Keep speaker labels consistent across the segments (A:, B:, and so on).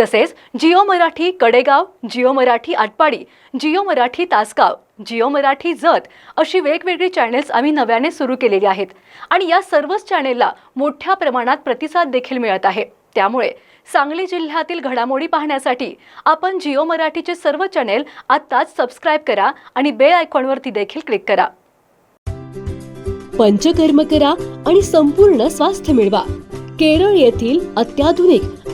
A: तसेच जिओ मराठी कडेगाव जिओ मराठी आटपाडी जिओ मराठी तासगाव जिओ मराठी जत अशी वेगवेगळी चॅनेल्स आम्ही नव्याने सुरू केलेली आहेत. आणि या सर्वच चॅनेलला मोठ्या प्रमाणात प्रतिसाद देखील मिळत आहे. त्यामुळे सांगली जिल्ह्यातील घडामोडी पाहण्यासाठी आपण जिओ मराठीचे सर्व चॅनेल आत्ताच सबस्क्राईब करा आणि बेल आयकॉनवरती देखील क्लिक करा.
B: पंचकर्म करा आणि संपूर्ण स्वास्थ्य मिळवा. केरळ येथील अत्याधुनिक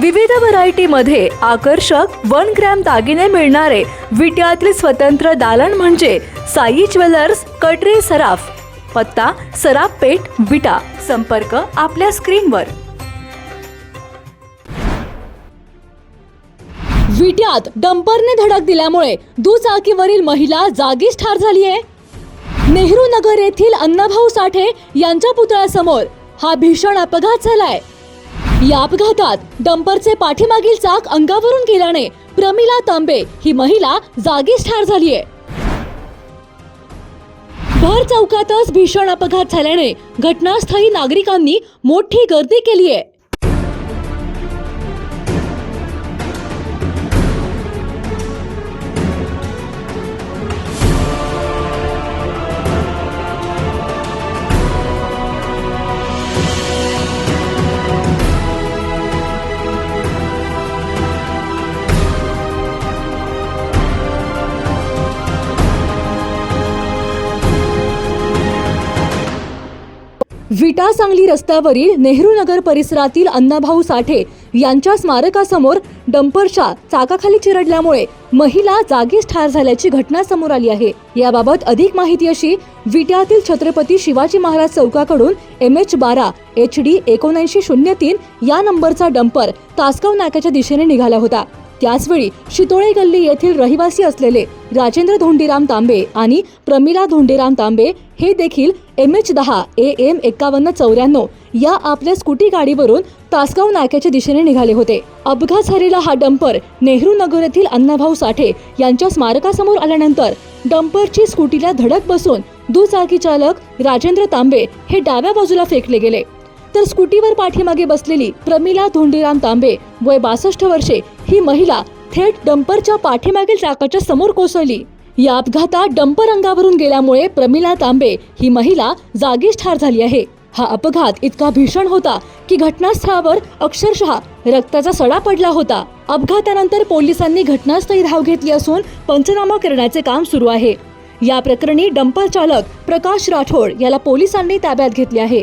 A: विविध व्हरायटीमध्ये आकर्षक वन ग्रॅम दागिने मिळणारे विट्यातील स्वतंत्र दालन म्हणजे साई ज्वेलर्स कटरे सराफ पत्ता सराफ पेठ विटा. संपर्क आपल्या स्क्रीनवर.
B: विट्यात डंपरने धडक दिल्यामुळे दुचाकीवरील महिला जागीच ठार झाली आहे नेहरू नगर येथील अण्णाभाऊ साठे यांच्या पुतळ्यासमोर हा भीषण अपघात झालाय. या अपघातात डंपरचे पाठीमागील चाक अंगावरून गेल्याने प्रमिला तांबे ही महिला जागीच ठार झालीय. भर चौकातच भीषण अपघात झाल्याने घटनास्थळी नागरिकांनी मोठी गर्दी केली आहे विटा सांगली रस्त्यावरील नेहरू नगर परिसरातील अण्णाभाऊ साठे यांच्या स्मारकासमोर डंपरच्या चाकाखाली चिरडल्यामुळे महिला जागीच ठार झाल्याची घटना समोर आली आहे. याबाबत अधिक माहिती अशी विट्यातील छत्रपती शिवाजी महाराज चौकाकडून एम एच बारा एच डी एकोणऐंशी शून्य तीन या नंबरचा डंपर तासगाव नाक्याच्या दिशेने निघाला होता. त्याचवेळी शितोळे गल्ली येथील रहिवासी असलेले राजेंद्र धोंडीराम तांबे आणि प्रमिला धोंडीराम तांबे हे देखील एम एच दहा ए एम एकावन्न चौऱ्याण्णव या आपल्या स्कूटी गाडीवरून तासगाव नाक्याच्या दिशेने निघाले होते. अपघात झालेला हा डंपर नेहरू नगर येथील अण्णाभाऊ साठे यांच्या स्मारकासमोर आल्यानंतर डंपरची स्कूटीला धडक बसून दुचाकी चालक राजेंद्र तांबे हे डाव्या बाजूला फेकले गेले. तर स्कूटीवर पाठीमागे बसलेली प्रमिला धोंडीराम तांबे वय बासष्ट वर्षे ही महिला थेट डंपरच्या पाठीमागील चाकाच्या समोर कोसळली. या अपघातात डंपर अंगावरून गेल्यामुळे प्रमिला तांबे ही महिला जागीच ठार झाली आहे. हा अपघात इतका भीषण होता की घटनास्थळावर अक्षरशः रक्ताचा सडा पडला होता. अपघातानंतर पोलिसांनी घटनास्थळी धाव घेतली असून पंचनामा करण्याचे काम सुरू आहे. या प्रकरणी डंपर चालक प्रकाश राठोड याला पोलिसांनी ताब्यात घेतले आहे.